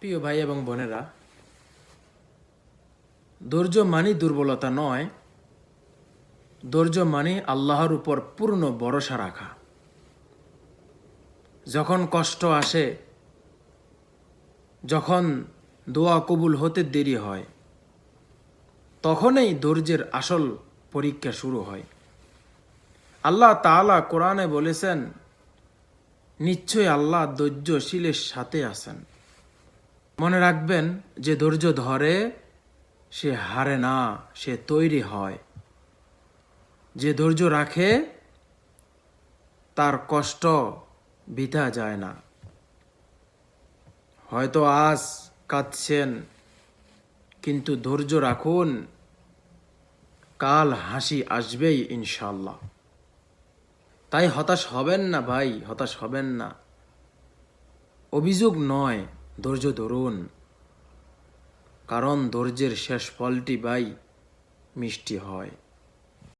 প্রিয় ভাই এবং বোনেরা, ধৈর্য মানি দুর্বলতা নয়, ধৈর্য মানে আল্লাহর উপর পূর্ণ ভরসা রাখা। যখন কষ্ট আসে, যখন দোয়া কবুল হতে দেরি হয়, তখনই ধৈর্যের আসল পরীক্ষা শুরু হয়। আল্লাহ তাআলা কোরআনে বলেছেন, নিশ্চয়ই আল্লাহ ধৈর্যশীলের সাথে আছেন। মনে রাখবেন যে ধৈর্য ধরে সে হারে না, সে তৈরি হয়। যে ধৈর্য রাখে, তার কষ্ট বিতা যায় না। হয়তো আজ কাঁদছেন, কিন্তু ধৈর্য রাখুন, কাল হাসি আসবেই ইনশাল্লাহ তাই হতাশ হবেন না ভাই, হতাশ হবেন না। অভিযোগ নয়। ধৈর্য ধরুন। কারণ ধৈর্যের শেষ ফলটি বাই মিষ্টি হয়।